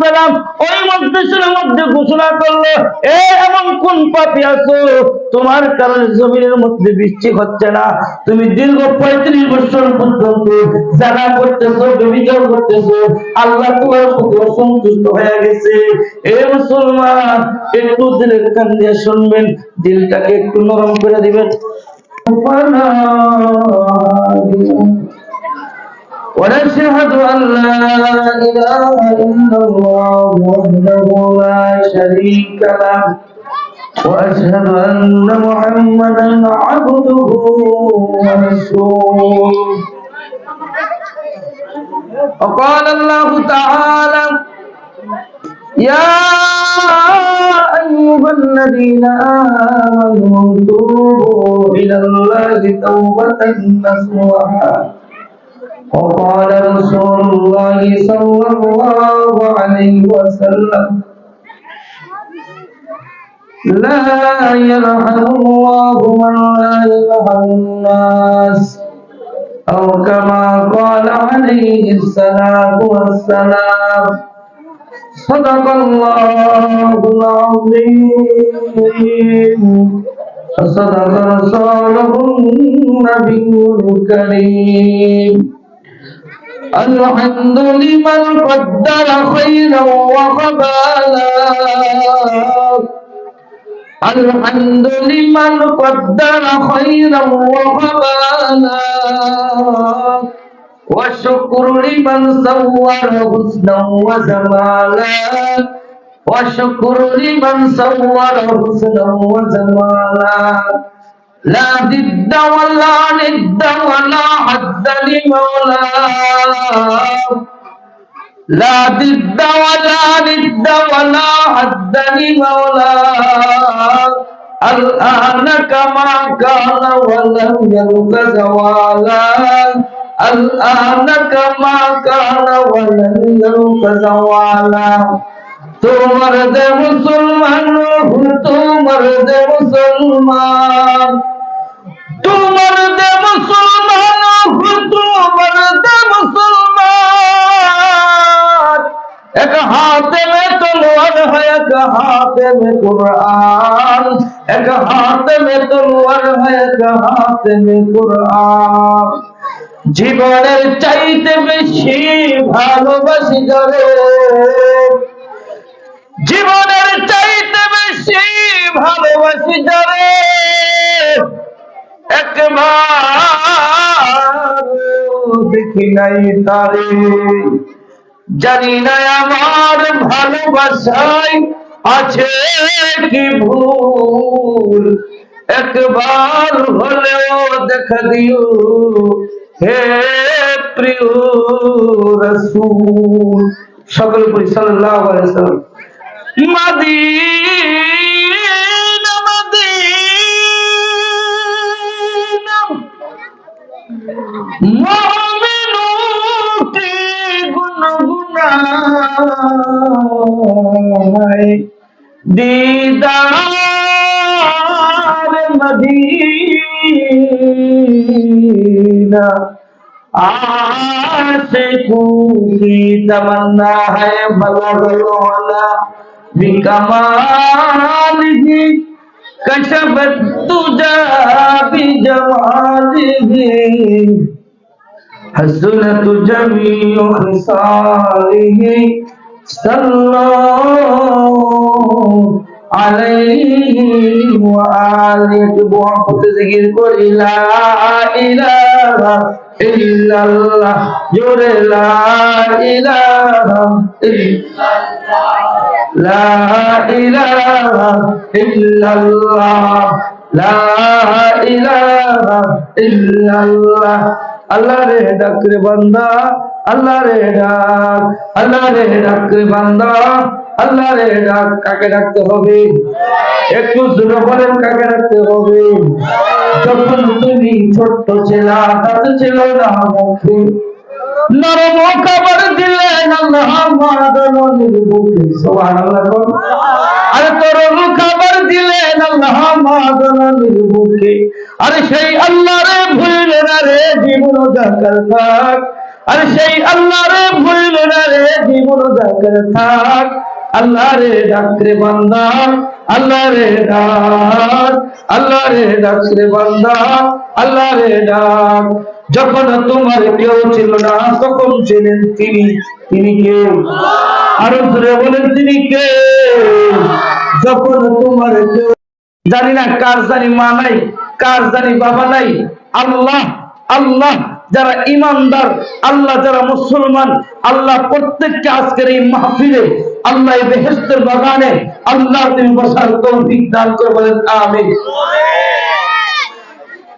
সালাম হয়ে গেছে। এ মুসলমান, একটু দিলের কান দিয়ে শুনবেন, দিলটাকে একটু নরম করে দিবেন। ونشهد أن لا إله إلا الله وحده لا شريك له وأشهد أن محمدا عبده ورسوله. وقال الله تعالى يا أيها الذين آمنوا توبوا إلى الله توبة نصوحا وقال رسول الله صلى الله عليه وسلم لا يرحم الله من لا يرحم الناس أو كما قال عليه الصلاة والسلام صدق الله العظيم وصدق رسوله النبي الكريم الحمد لمن قدر خيرا وقبالا. الحمد لمن قدر خيرا وقبالا. والشكر لمن صور حسنا وجمالا والشكر لمن صور حسنا وجمالا لا ضد ولا ند ولا حد لمولاه لا ضد ولا ند ولا حد لمولاه الآن كما كان ولم يلق زوالا. الآن كما كان ولم يلق زوالا. তোমার দে মুসলমান তোমার দে মুসলমান। তোমার দে মুসলমান তোমার দে মুসলমান। এক হাতে মে তলোয়ার है এক হাতে মে কুরআন। এক হাতে মে তলোয়ার है এক হাতে মে কুরআন। জীবনের চাইতে বেশি ভালোবাসি যারে জীবনের চাইতে বেশি ভালোবাসি একবার দেখি নাই তারে। জানি না আমার ভালোবাসায় আছে কি ভুল। একবার হলেও দেখা দিও হে প্রিয় রসুল। সকল পরি ওয়াসাল্লাম। মদিনা মদিনা মোমিনুটি গুনগুনায় दीदार मदीना आशिकों की तमन्ना है बलगलोला बिकमालिही कशबत तुजा बिजमालिही हसनत जमीउ हिसालिही सल्लल्लाहु अलैहि व आलिहि। बहुत ज़िक्र को ইল্লাল্লাহ, জোরে লা ইলাহা ইল্লাল্লাহ, লা ইলাহা ইল্লাল্লাহ, লা ইলাহা ইল্লাল্লাহ। আল্লাহ রে ডাক রে বান্দা, আল্লাহ রে ডাক, আল্লাহ রে ডাক বান্দা। আল্লাহ রে ডাক, কাকে ডাকতে হবে? একটু জোরে বলেন, কাকে ডাকতে হবে? যখন তুমি ছোট্ট ছিলা তাতে ছিল না মুখে। নরম খাবার দিলেন আল্লাহ মাদনের বুকে সুবহানাল্লাহ আরে তরল খাবার দিলেন আল্লাহ মা জননীর বুকে আর সেই আল্লাহ রে ভুলে না রে, জীবন জাকার থাক। আর সেই আল্লাহ রে ভুলে না রে, জীবন জাকার থাক। আল্লাহ রে ডাকরে বান্দা, আল্লাহ রে ডাক, আল্লাহ রে ডাক রে বান্দা, আল্লাহ রে ডাক। যখন তোমার কেউ ছিল না, তখন ছিলেন তিনি তিনি কে? আরও ধরে বলেন, তিনি কে? যখন তোমার কেউ, জানি না কার জানি মা নাই, কার জানি বাবা নাই, আল্লাহ আল্লাহ যারা ইমানদার, আল্লাহ যারা মুসলমান, আল্লাহ প্রত্যেককে আজকের এই মাহফিলে, আল্লাহ এই বেহেস্তের বাগানে আল্লাহ তুমি বসার তৌফিক দান করে বলেন, আমিন।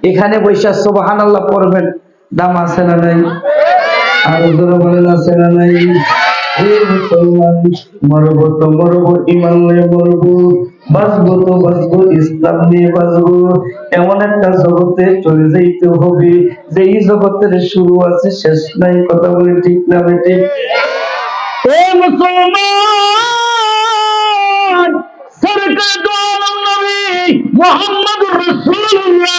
এখানে বৈশা সুবহান আল্লাহ পড়বেন। দাম আছে না নাই? আর বলেন, আছে না নাই? মরব তো মরব, ইমান নিয়ে মরব, বাঁচবো তো বাঁচবো, ইসলাম নিয়ে বাঁচবো। এমন একটা জগতে চলে যাইতে হবে, যেই জগতের শুরু আছে, শেষ নাই, কথা বলে ঠিক না বেটে? সরকার দো আলম নবী মুহাম্মদুর রাসূলুল্লাহ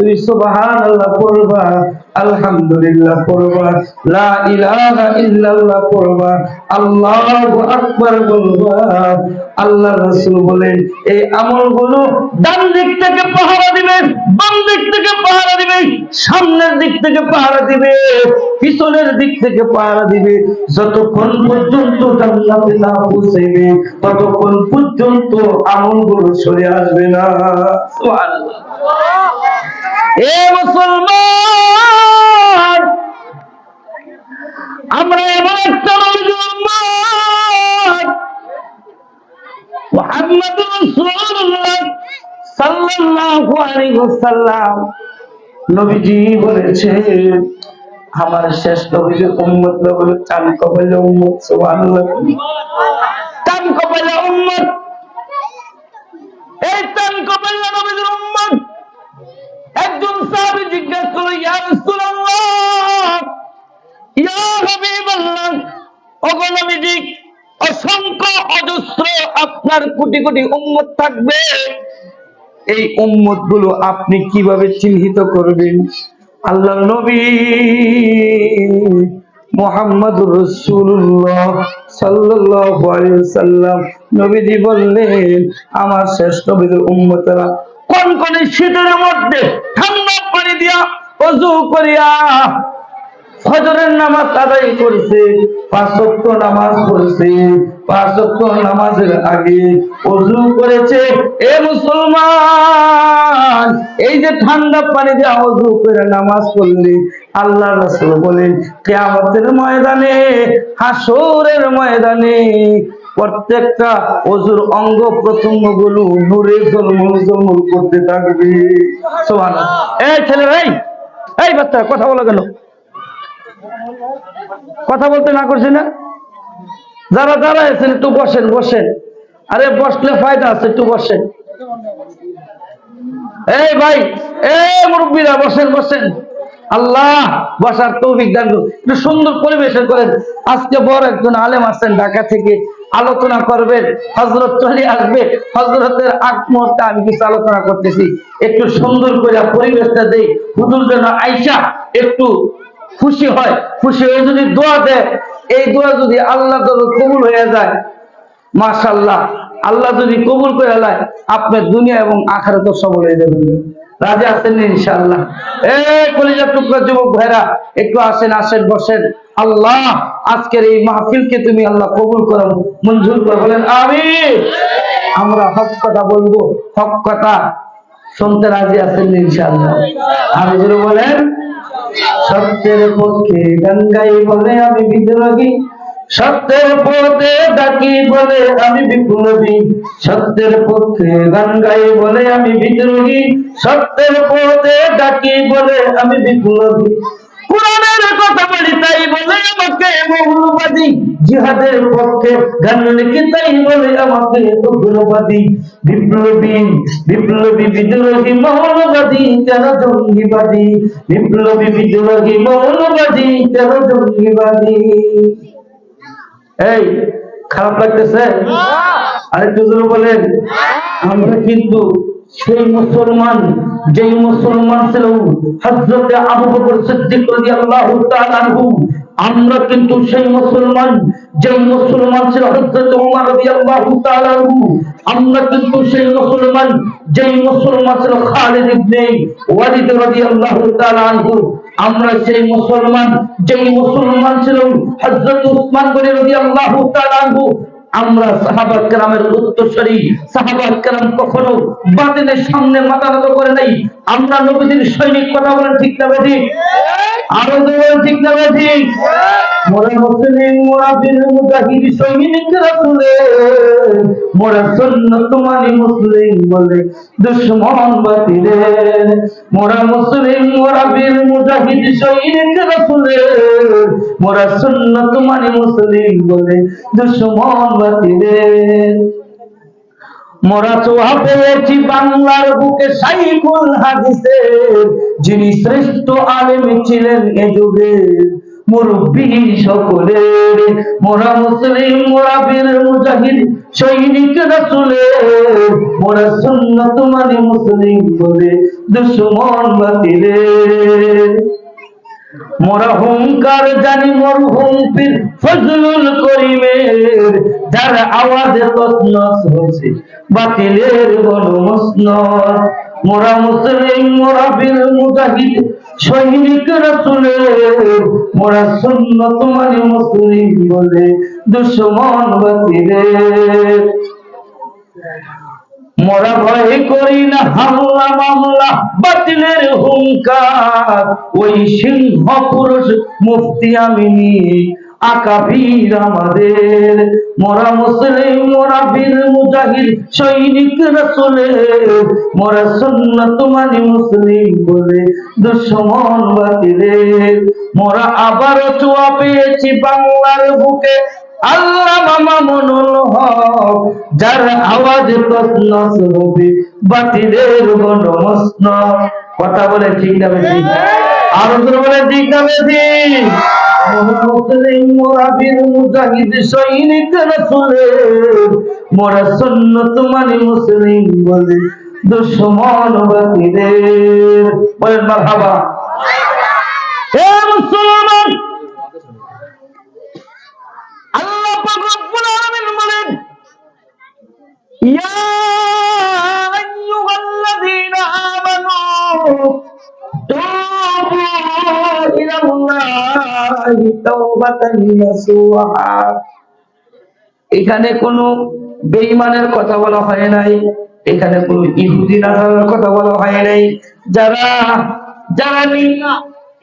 তুমি সুবহানাল্লাহ পড়বা, আলহামদুলিল্লাহ পড়বা, লা ইলাহা ইল্লাল্লাহ পড়বা, আল্লাহু আকবার বলবা আল্লাহ রাসূল বলেন, এই আমলগুলো ডান দিক থেকে পাহারা দিবে, বাম দিক থেকে পাহারা দিবে, সামনের দিক থেকে পাহারা দিবে, পিছনের দিক থেকে পাহারা দিবে। যতক্ষণ পর্যন্ত জান্নাতে না পৌঁছাইবে, ততক্ষণ পর্যন্ত আমলগুলো সরে আসবে না। সুবহানাল্লাহ। মুসলমান, আমরা এমন একটা নবীজি আমার শেষ নবীর উম্মত উম্মত উম্মত। এই চান কপালে নবীর উম্মত একজন সাহাবী জিজ্ঞাসা করল, ইয়া ইয়া অসংখ্য অজস্র আপনার কোটি কোটি উম্মত থাকবে। এই উম্মতগুলো আপনি কীভাবে চিহ্নিত করবেন? আল্লাহ নবী মোহাম্মদুর রসুল্লাহ আলাইহি সাল্লাম নবীজি বললেন, আমার শ্রেষ্ঠ নবীদের উম্মতেরা কোন কোন শীতের মধ্যে ঠান্ডা পানি দিয়া অজু করিয়া ফজরের নামাজ আদায় করেছে, পাঁচ ওয়াক্ত নামাজ পড়েছে, পাঁচ ওয়াক্ত নামাজের আগে ওযু করেছে। এ মুসলমান, এই যে ঠান্ডা পানি দিয়ে অজু করে নামাজ পড়লে আল্লাহ রাসূল বলেন, কিয়ামতের ময়দানে, হাসরের ময়দানে প্রত্যেকটা অজুর অঙ্গ প্রত্যঙ্গগুলো নূরে জলমল জলমল করতে থাকবে। সুবহানাল্লাহ এই ছেলে ভাই, এই বাচ্চা, কথা বলা গেল কথা বলতে না করছি না? যারা যারা আছেন, একটু বসেন বসেন। আরে, বসলে ফায়দা আছে, একটু বসেন। এই ভাই, এই মুরব্বীরা, বসেন বসেন। আল্লাহ, বসার তৌফিক দান। একটু সুন্দর পরিবেশন করেন। আজকে বড় একজন আলেম আসছেন ঢাকা থেকে। আলোচনা করবেন হজরত চলে আসবে হজরতের আগ মুহূর্তে আমি কিছু আলোচনা করতেছি। একটু সুন্দর করে পরিবেশটা দেই। হুজুর যেন আইসা একটু খুশি হয়। খুশি হয়ে যদি দোয়া দেয়, এই দোয়া যদি আল্লাহ কবুল হয়ে যায় মাশাল্লাহ আল্লাহ যদি কবুল করে লায় আপনার দুনিয়া এবং আখারে তো সবল হয়ে যাবেন রাজি আছেন ইনশাআল্লাহ। এই কলিজার টুকরা যুবক ভাইরা, একটু আসেন আসেন, বসেন। আল্লাহ, আজকের এই মাহফিলকে তুমি আল্লাহ কবুল করো, মঞ্জুর করে। বলেন আমি আমরা হক কথা বলব, হক কথা শুনতে রাজি আছেন ইনশাআল্লাহ। আমি যদি বলেন, সত্যের পক্ষে গঙ্গাই বলে আমি বিদ্রোহী। সত্যের পথে ডাকি বলে আমি বিপ্লবী। সত্যের পক্ষে গাই বলে আমি বিদ্রোহী। সত্যের পথে ডাকি বলে আমি বিপ্লবী। কোরআনের কথা বলি তাই বলে আমাকে মৌলবাদী। জিহাদের পক্ষে গান লিখে তাই বলে আমাকে উগ্রবাদী। বিপ্লবী বিপ্লবী, বিদ্রোহী, মৌলবাদী, কেন জঙ্গিবাদী? বিপ্লবী, বিদ্রোহী, মৌলবাদী, কেন জঙ্গিবাদী? এই, খারাপ লাগতেছে? আরেকটু জোরে বলেন। আমরা কিন্তু সেই মুসলমান, যেই মুসলমান ছিল, হযরতে আবু বকর সিদ্দিক রাদিয়াল্লাহু তাআলা আনহু। আমরা কিন্তু সেই মুসলমান, যেই মুসলমান ছিল, হযরতে ওমর রাদিয়াল্লাহু তাআলা আমরা কিন্তু সেই মুসলমান, যেই মুসলমান ছিল, খালিদ ইবনে ওয়ালিদ রাদিয়াল্লাহু তাআলা আনহু। আমরা সেই মুসলমান, যেই মুসলমান ছিল হযরত উসমান গনি রাদিয়াল্লাহু আল্লাহ আমরা সাহাবা কেরামের উত্তরসূরি, সাহাবা কেরাম কখনো বাতিলের সামনে মাথা নত করে নাই। আমরা নবীজির সৈনিক কথা বলেন, ঠিক না ঠিক আরও বলেন ঠিক না ঠিক মোরা মুসলিম, মোরা মুজাহিদ, সৈনিক রাসূলে মোরা সুন্নত মানি মুসলিম বলে বাতিলে মোরা মুসলিম মুজাহিদ, সৈনিক রাসূলে মোরা সুন্নত মানি মুসলিম বলে দুশমন বাতিলে মোরা চোহা পেয়েছি বাংলার বুকে হাদিসের। যিনি শ্রেষ্ঠ আলেম ছিলেন এ যুগে, মুরব্বী সকলের। মোরা মুসলিম, মোরা বীর, মুজাহিদ, সৈনিক মোরা সুন্নত মানে মুসলিম বলে দুশ্মন বাতিলের। মোরা হুঙ্কার জানি, মোর হুমপির ফজলুল করিমের, যার আওয়াজে তসনস হচ্ছে বাতিলের গণমস্ন মোরা মুসলিম, মোরা বীর মুজাহিদ, সৈনিক রাসূলের, মোরা সুন্নত মানে মুসলিম বলে দুশ্মন বাতিলের। মোরা ভয় করি না, হামলা, মামলা, বাতিলের হুঙ্কার। ওই সিংহ পুরুষ মুফতি আমাদের। মোরা মুসলিম, মোরা বীর, মুজাহিদ, সৈনিক, রাসূলের। মোরা সুন্নাত মানি মুসলিম বলে দুশ্মন বাতিলের। চোয়া পেয়েছি বাংলার বুকে আল্লাহ মামা মনুল হক, যার আওয়াজে প্রশ্ন হবে, বাতিলের গণমস্ন কথা বলে ঠিক না বেশি আরও বলে ঠিক না বেশি মুসলিম মোরা বীর মুজাহিদ সৈনিক রাসূলের, মোরা মুসলিম বলে দুশ্মন বলেন মারহাবা। হে মুসলমান আল্লাহ বলেন এখানে কোনো বেঈমানের কথা বলা হয় নাই, এখানে কোনো ইহুদি নাসারার কথা বলা হয় নাই। যারা যারা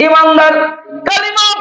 ইমানদার, কালিমা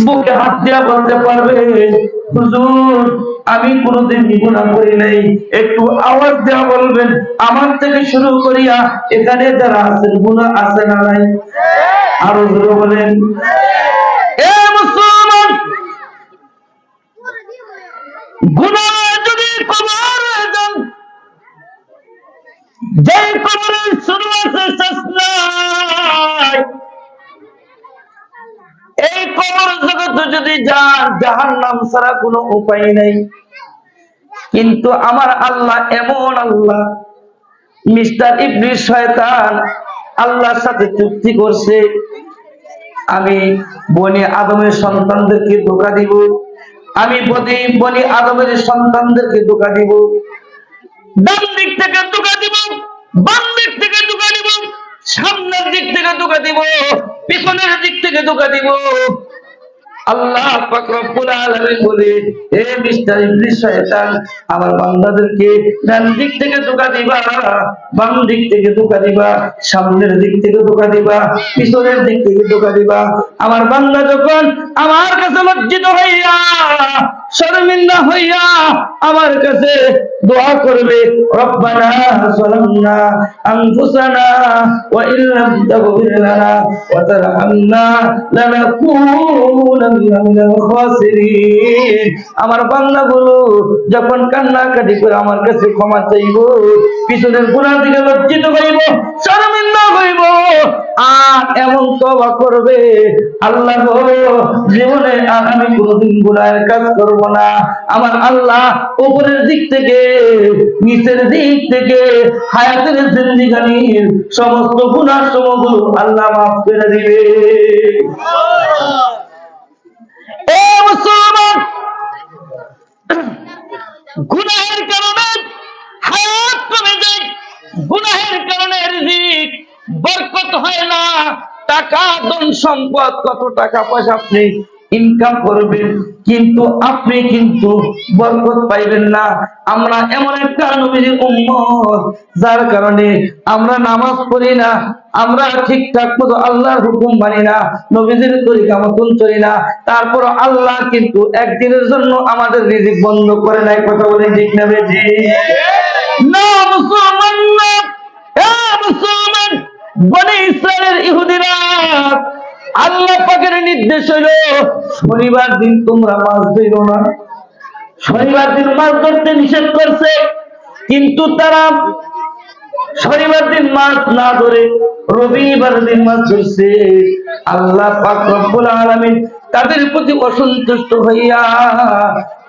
বুকে হাত দিয়া বলতে পারবে হুজুর আমি কোনোদিন গুণা করি নাই। একটু আওয়াজ দেওয়া বলবেন আমার থেকে শুরু করিয়া এখানে যারা আছেন গুণা আছে না নাই? আরও জোরে বলেন এ মুসলমান গুণা যদি কবরে যান যে কবরের শুরু আছে শেষ নাই এই কবর জগৎ যদি যান জাহান নাম ছাড়া কোনো উপায় নেই, কিন্তু আমার আল্লাহ এমন আল্লাহ, মিস্টার ইবলিস শয়তান আল্লাহর সাথে চুক্তি করছে, আমি বনি আদমের সন্তানদেরকে ধোকা দিব, আমি বনি আদমের সন্তানদেরকে ধোকা দিব, ডান দিক থেকে ধোকা দিব, বাম দিক থেকে ধোকা দিব। সামনের দিক থেকে ধোকা দিব, পিছনের দিক থেকে ধোকা দিব। আমার দিবা দিক থেকে দিবা, সামনের দিক থেকে ধোঁকা দিবা, পিছনের দিক থেকে ধোঁকা দিবা। আমার বান্দা যখন আমার কাছে লজ্জিত হইয়া শর্মিন্দা হইয়া আমার কাছে দোয়া করবে, রব্বানা যালামনা আনফুসানা ওয়া তাগফির লানা ওয়া তারহামনা মিনাল খাসিরিন। আমার বান্দাগুলো যখন কান্নাকাটি করে আমার কাছে ক্ষমা চাইব, পিছনের গুনাহ দিকে লজ্জিত হইব, শর্মিন্দা হইব। আর এমন তওবা করবে, আল্লাহ, জীবনে আর আমি গুনাহের কাজ করব না। আমার আল্লাহ উপরের দিক থেকে, নিচের দিক থেকে, হায়াতের জিন্দিগানির সমস্ত গুনাহ সমগুলো আল্লাহ মাফ করে দিবে। মুসলমান, গুনাহের কারণে, হায়াত কমে যায়, গুনাহের কারণে রিজিক বরকত হয় না। টাকা, ধন, সম্পদ, কত টাকা পয়সা আপনি ইনকাম করবেন, কিন্তু আপনি কিন্তু বরকত পাইবেন না। আমরা এমন একটা নবীজির উম্মত, যার কারণে আমরা নামাজ পড়ি না, আমরা ঠিকঠাক মতো আল্লাহর হুকুম মানি না, নবীজির তরিকা মতন চলি না। তারপর আল্লাহ কিন্তু একদিনের জন্য আমাদের রিজিক বন্ধ করে নাই কথা বলে ঠিক না বেজি না, মুসলমান না বনে ইসরায়েলের ইহুদিরা আল্লাহ পাকের নির্দেশ হইল, শনিবার দিন তোমরা মাছ না। শনিবার দিন মাছ ধরতে নিষেধ করছে, কিন্তু তারা শনিবার দিন মাছ না ধরে রবিবার দিন মাছ ধরছে। আল্লাহ পাক রব্বুল আলামিন তাদের প্রতি অসন্তুষ্ট হইয়া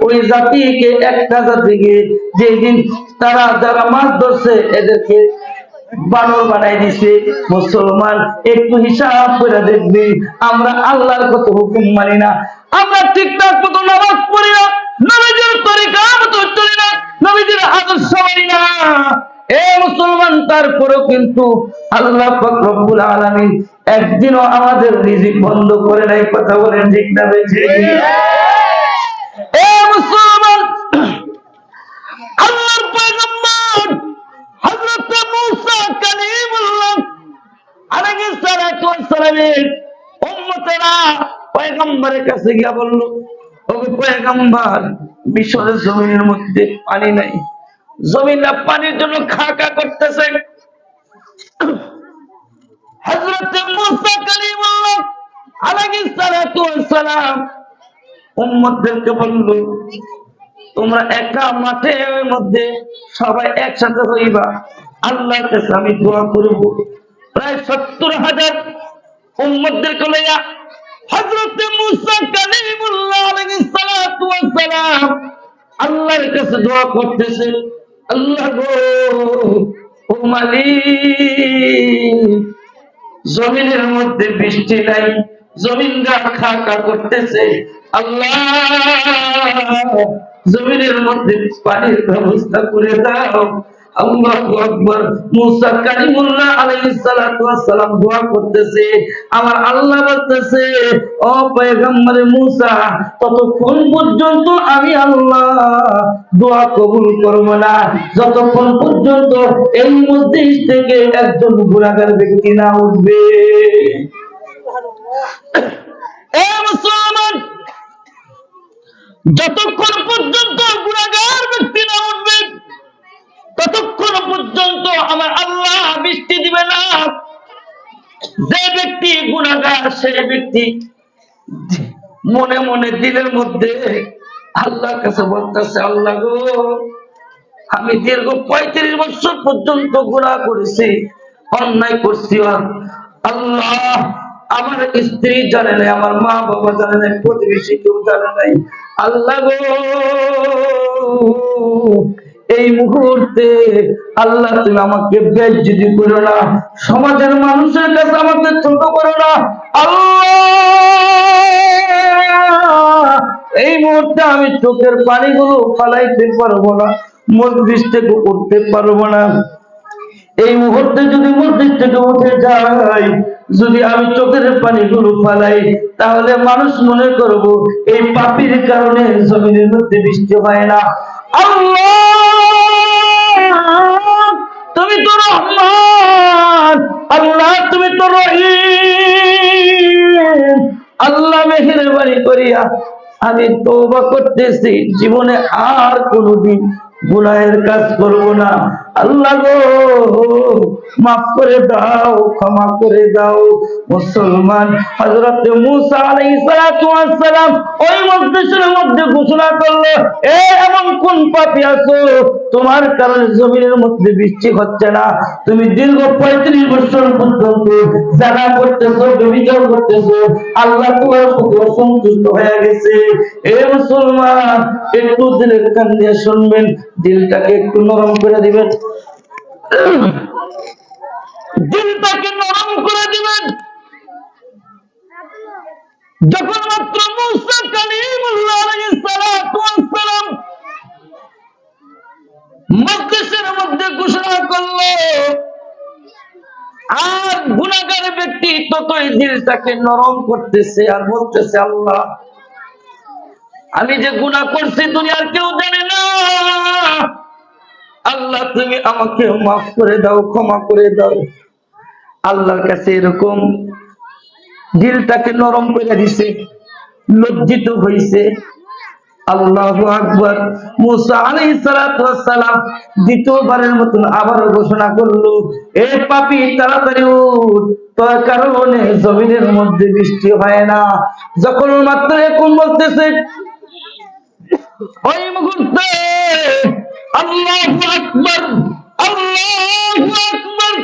ওই জাতিকে, একটা জাতিকে যেদিন তারা যারা মাছ ধরছে, এদেরকে বানর বানাই দিছে মুসলমান একটু হিসাব করে দেখবি আমরা আল্লাহর কত হুকুম মানি না। আমরা ঠিকঠাক মতো নামাজ পড়ি না নবীজির তরিকা মতো চলি না নবীজির আদর্শ মানি না। এ মুসলমান তারপরেও কিন্তু আল্লাহ রব্বুল আলামিন একদিনও আমাদের রিজিক বন্ধ করে নাই কথা বলেন ঠিক না বেশি এ মুসলমান জমিনের মধ্যে পানি নাই। পানির জন্য করতেছে। তোমরা একা মাঠের মধ্যে সবাই একসাথে হইবা আল্লাহর কাছে আমি দোয়া করব। প্রায় সত্তর হাজার উম্মতদেরকে লইয়া হযরত মুসা কালিমুল্লাহ আল্লাহর কাছে দোয়া করতেছে, আল্লাহ গো, ও জমিনের মধ্যে বৃষ্টি নাই জমিনরা খাকা করতেছে, আল্লাহ, জমিনের মধ্যে পানির ব্যবস্থা করে দাও ততক্ষণ পর্যন্ত আমি আল্লাহ দোয়া কবুল করব না। যতক্ষণ পর্যন্ত এই মসজিদ থেকে একজন গুনাহগার ব্যক্তি না উঠবে। যতক্ষণ পর্যন্ত গুণাগার ব্যক্তি না উঠবে ততক্ষণ পর্যন্ত আমার আল্লাহ বৃষ্টি দিবে না। যে ব্যক্তি গুণাগার সে ব্যক্তি মনে মনে দিলের মধ্যে আল্লাহর কাছে বলতেছে, আল্লাহ গো, আমি দীর্ঘ পঁয়ত্রিশ বছর পর্যন্ত গুণা করেছি, অন্যায় করছি আল্লাহ আমার স্ত্রী জানে নাই, আমার মা বাবা জানে নাই, প্রতিবেশী কেউ জানে নাই। আল্লাহ গো এই মুহূর্তে আল্লাহ তুমি আমাকে বেজ্জিতি করো না, সমাজের মানুষের কাছে আমাকে ছোট করো না। আল্লাহ! এই মুহূর্তে আমি চোখের পানিগুলো ফালাইতে পারব না মজলিস থেকে উঠতে পারব না। এই মুহূর্তে যদি মসজিদ থেকে উঠে যাই যদি আমি চোখের পানিগুলো ফালাই, তাহলে মানুষ মনে করব, এই পাপির কারণে জমিনের মধ্যে বৃষ্টি হয় না। আল্লাহ! তুমি তো রহমান, আল্লাহ তুমি তো রহিম। আল্লাহ মেহেরবানি করিয়া আমি তোবা করতেছি, জীবনে আর কোনোদিন গুনাহের কাজ করব না। আল্লাহ গো, মাফ করে দাও, ক্ষমা করে দাও। মুসলমান হযরত মুসা আলাইহিস সালাম ওই মজলিসের মধ্যে ঘোষণা করল, এ, এমন কোন পাপী আছো? তোমার কারণে জমিনের মধ্যে বৃষ্টি হচ্ছে না। তুমি দীর্ঘ পঁয়ত্রিশ বছর পর্যন্ত জানা করতেছো ব্যবচার করতেছো, আল্লাহ তোমার প্রতি অসন্তুষ্ট হয়ে গেছে। এ মুসলমান, একটু দিলের কান দিয়ে শুনবেন। দিলটাকে একটু নরম করে দিবেন। দিলটাকে নরম করে দিবেন। যখন মাত্র মুসা মধ্যে ঘোষণা করল, আর গুণাগার ব্যক্তি ততই দিলটাকে নরম করতেছে আর বলতেছে, আল্লাহ, আমি যে গুণা করছি দুনিয়ার কেউ জানে না। আল্লাহ, তুমি আমাকে মাফ করে দাও, ক্ষমা করে দাও। আল্লাহর কাছে এরকম দিলটাকে নরম করে দিছে, লজ্জিত হইছে। আল্লাহু আকবার। মুসা দ্বিতীয়বারের মতন আবার ঘোষণা করল, এ পাপী, তাড়াতাড়ি উঠ। তোর কারণে জমিনের মধ্যে বৃষ্টি হয় না। যখন মাত্র এখন বলতেছে, ওই মুহূর্তে আকবার, আল্লাহু আকবার।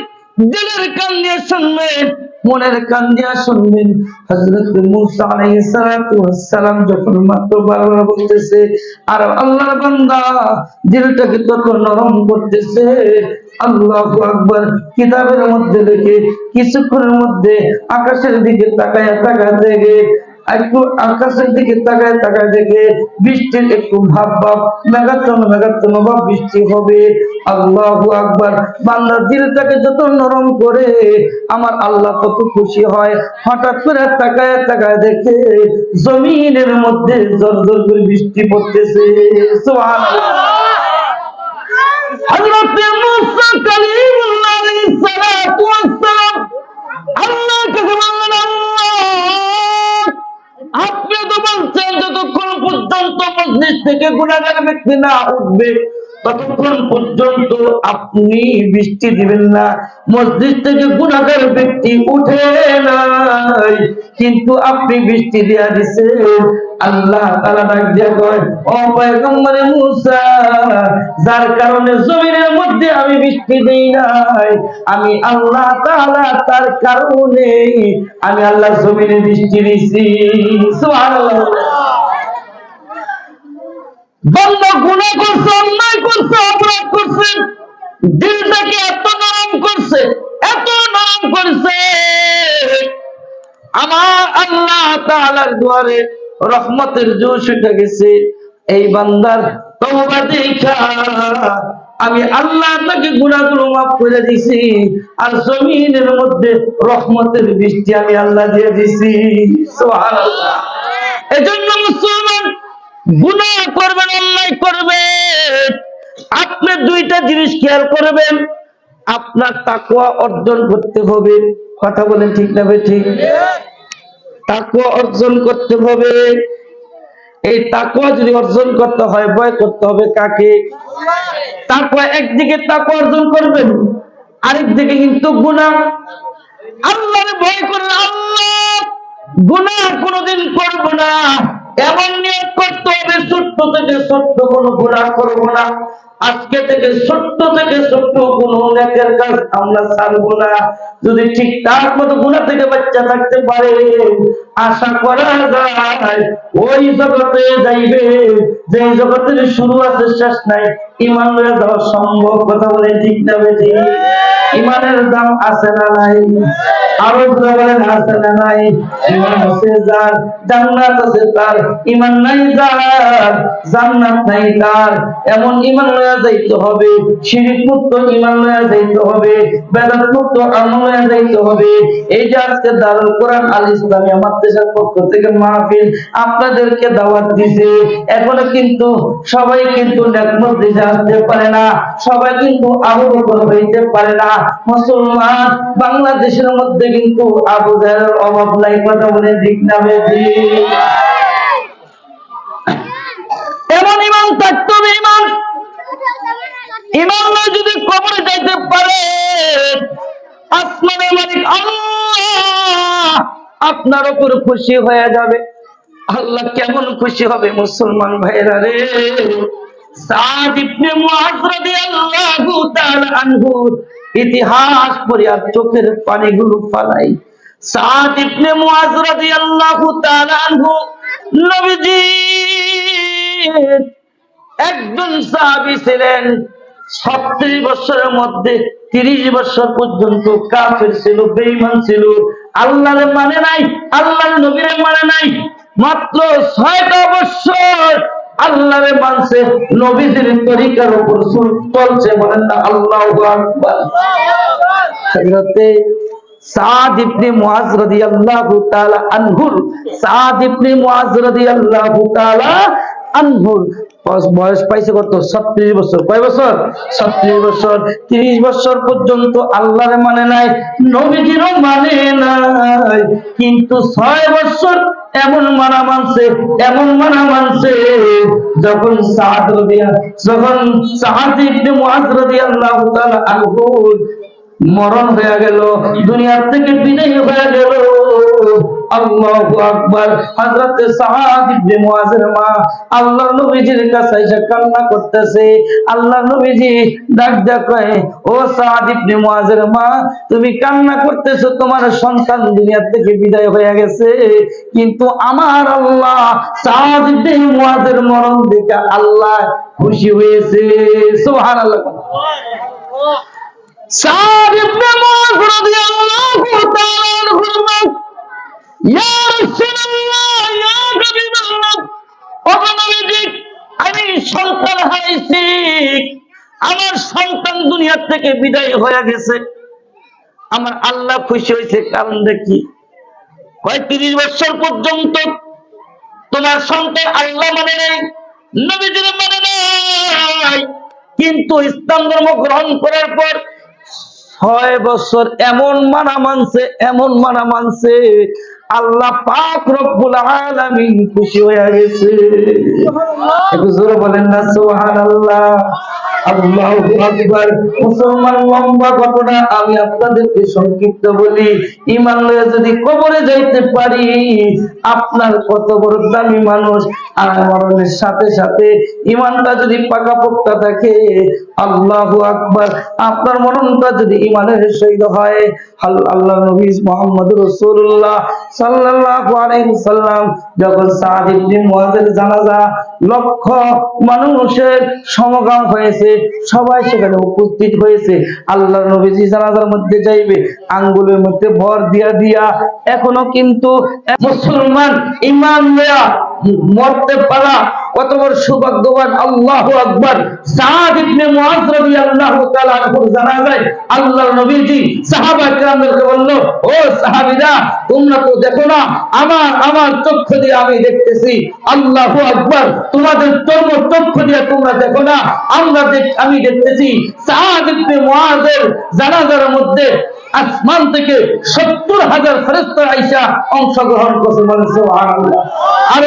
দিলের কান দিয়ে শুনবেন, মনের কান দিয়ে শুনবেন। হযরত মুসা আলাইহিস সালাতু ওয়াস সালাম যখন মাত্র বারবার বলতেছে, আর আল্লাহর বান্দা দিলটাকে তত নরম করতেছে। আল্লাহু আকবার কিতাবের মধ্যে লিখে কিছুক্ষণের মধ্যে আকাশের দিকে তাকায় তাকায় দেখে একটু আকাশের দিকে তাকায় তাকায় দেখে বৃষ্টির একটু ভাব ভাব, মেঘাচ্ছন্ন মেঘাচ্ছন্ন ভাব বৃষ্টি হবে। আল্লাহু আকবার। বান্দার দিলটাকে যত নরম করে, আমার আল্লাহ কত খুশি হয়। হঠাৎ করে তাকায় তাকায় দেখে জমিনের মধ্যে জোর জোর করে বৃষ্টি পড়তেছে। সুবহানাল্লাহ। হযরত মুসা কালিমুল্লাহ আলাইহিস সালাম। আল্লাহর কাছে বললেন থেকে গুণাগার ব্যক্তি না উঠবে, ততক্ষণ পর্যন্ত আপনি বৃষ্টি দিবেন না। মসজিদ থেকে গুণাগার ব্যক্তি উঠে নাই, কিন্তু আপনি বৃষ্টি দিয়া দিছে আল্লাহ ডাক দিয়া কয় মুসা, যার কারণে জমিনের মধ্যে আমি বৃষ্টি দেই নাই, আমি আল্লাহ তাআলা তার কারণে, আমি আল্লাহ জমিনে বৃষ্টি দিছি। গুণা করছে, অন্যায় করছে, অপরাধ করছে, দিলটাকে এত নরম করছে, এত নরম করছে। আমার আল্লাহ দুয়ারে রহমতের জোশ উঠে গেছে। এই বান্দার দেখা। আমি আল্লাহ তাকে গুনাহগুলো মাফ করে দিছি, আর জমিনের মধ্যে রহমতের বৃষ্টি আমি আল্লাহ দিয়ে দিছি। এজন্য মুসলমান গুনাহ করবেন, অন্যায় করবেন। আপনি দুইটা জিনিস খেয়াল করবেন, আপনার তাকওয়া অর্জন করতে হবে। কথা বলেন ঠিক না ঠিক? তাকওয়া অর্জন করতে হবে। এই তাকওয়া যদি অর্জন করতে হয়, ভয় করতে হবে কাকে? তাকওয়া একদিকে তাকওয়া অর্জন করবেন, আরেকদিকে কিন্তু গুনাহ। আল্লাহরে ভয় করলে আল্লাহ গুনাহ কোনোদিন করব না। এমন নিয়োগ করতে হবে, ছোট্ট থেকে ছোট্ট কোনো গুণা করব না। আজকে থেকে ছোট্ট থেকে ছোট্ট কোনো নেকের কাজ আমরা ছাড়বো না। যদি ঠিক তার মতো গুণা থেকে বাচ্চা থাকতে পারে আশা করা যায়, ওই জগতে যাইবে যে জগতের শুরু আছে, শেষ নাই। ইমান লয়ে যাওয়া সম্ভব, কথা বলে ঠিক না ঠিক ইমানের দাম আছে না নাই? আরও বলেন, আছে না নাই? ইমান আছে যার, জান্নাত আছে তার। ইমান নাই যার, জান্নাত নাই তার। এমন ইমান লয়া যাইতে হবে, শিরিক মুক্ত ইমান লয়া যাইতে হবে, বেদাত মুক্ত আমল লয়া যাইতে হবে। এই যে আজকে দারুল কোরআন, আল ইসলামী মাদ্রাসার পক্ষ থেকে মাহফিল আপনাদেরকে দাওয়াত দিছে। এখনও কিন্তু সবাই কিন্তু নেকমত দিতে আসতে পারে না। সবাই কিন্তু আবু বকর হইতে পারে না। মুসলমান বাংলাদেশের মধ্যে কিন্তু আবু জাহেলের অভাব নাই, কথা বলে ঠিক না এমন ইমান থাকতে ইমান ইমান যদি কবরে যাইতে পারে, আসমানের মালিক আপনার উপর খুশি হয়ে যাবে। আল্লাহ কেমন খুশি হবে মুসলমান ভাইরা রে? ইতিহাস পড়ে আর চোখের পানিগুলো একজন সাহাবী ছিলেন, ছত্রিশ বছরের মধ্যে তিরিশ বছর পর্যন্ত কাফের ছিল, বেঈমান ছিল। আল্লাহরে মানে নাই, আল্লাহর নবীরে মানে নাই, মাত্র ছয়টা বছর আল্লাহরে মানছে নবীদের তরিকার উপর চলছে, বলেন না, আল্লাহ হযরতে সাদ ইবনে মুআজ রাদিয়াল্লাহু তাআলা আনহুর, সাদ আনহুর বয়স- পাইছে কত? ছত্রিশ বছর। কয় বছর? ছত্রিশ বছর। তিরিশ বছর পর্যন্ত আল্লাহরে মানে নাই, নবীজিরও মানে নাই। কিন্তু ছয় বছর এমন মানা মানছে, এমন মানা মানছে, যখন যখন সাদ ইবনে মুআজ রাদিয়াল্লাহু মরণ হয়ে গেল, দুনিয়ার থেকে বিদায় হয়ে গেল আল্লাহু আকবার। হযরত সাদ ইবনে মুআজের মা আল্লাহ নবীজির কাছে এসে কান্না করতেছে। আল্লাহ নবীজি ডাক ডাক কয়, ও সাদ ইবনে মুআজের মা, তুমি কান্না করতেছো, তোমার সন্তান দুনিয়া থেকে বিদায় হয়ে গেছে। কিন্তু আমার আল্লাহ সাদ ইবনে মুআজের মরণ দেখে আল্লাহ খুশি হয়েছে। সুবহানাল্লাহ। সাদ ইবনে মুআজ রাদিয়াল্লাহু তাআলা আনহু আমি সন্তান হারাইছি। আমার সন্তান দুনিয়া থেকে বিদায় হয়ে গেছে। আমার আল্লাহ খুশি হয়েছে, কারণ দেখি বছর পর্যন্ত তোমার সন্তান আল্লাহ মানে নেই মানে কিন্তু ইসলাম ধর্ম গ্রহণ করার পর ছয় বছর এমন মানা মানছে, এমন মানা মানছে আল্লাহ পাক রব্বুল আলামিন খুশি হয়ে গেছে। একটু জোরে বলেন না সুবহানাল্লাহ। আল্লাহু আকবার। মুসলমান লম্বা ঘটনা আমি আপনাদেরকে সংক্ষিপ্ত বলি। ঈমান লয়ে যদি কবরে যাইতে পারি আপনার কত বড় দামি মানুষ। আর মরণের সাথে সাথে ঈমানটা যদি পাকাপোক্তা থাকে, আল্লাহু আকবার, আপনার মরণটা যদি ঈমানের সহিত হয় আল- আল্লাহ নবী মুহাম্মদ রাসূলুল্লাহ সাল্লাল্লাহু আলাইহি সাল্লাম যখন সাদ ইবনে মুআজের জানাজা, লক্ষ মানুষের সমাগম হয়েছে, সবাই সেখানে উপস্থিত হয়েছে। আল্লাহ নবীজি জানাজার মধ্যে যাইবে, আঙ্গুলের মধ্যে ভর দিয়া দিয়া, এখনও কিন্তু মুসলমান ইমান লয়া মরতে পারা। কত বড় সৌভাগ্যবান, আল্লাহু আকবার। সাদ ইবনে মুআজ রাদিয়াল্লাহু তাআলা আল্লাহর নবীজি সাহাবা বলল, ও সাহাবীরা, তোমরা তো দেখো না, আমার আমার চক্ষু দিয়ে আমি দেখতেছি, আল্লাহু আকবার, তোমাদের চর্ম চক্ষু দিয়ে তোমরা দেখো না, আমরা আমি দেখতেছি সাদ ইবনে মুআজের জানাজার মধ্যে আসমান থেকে সত্তর হাজার ফেরেশতা আইসা অংশগ্রহণ করছে আর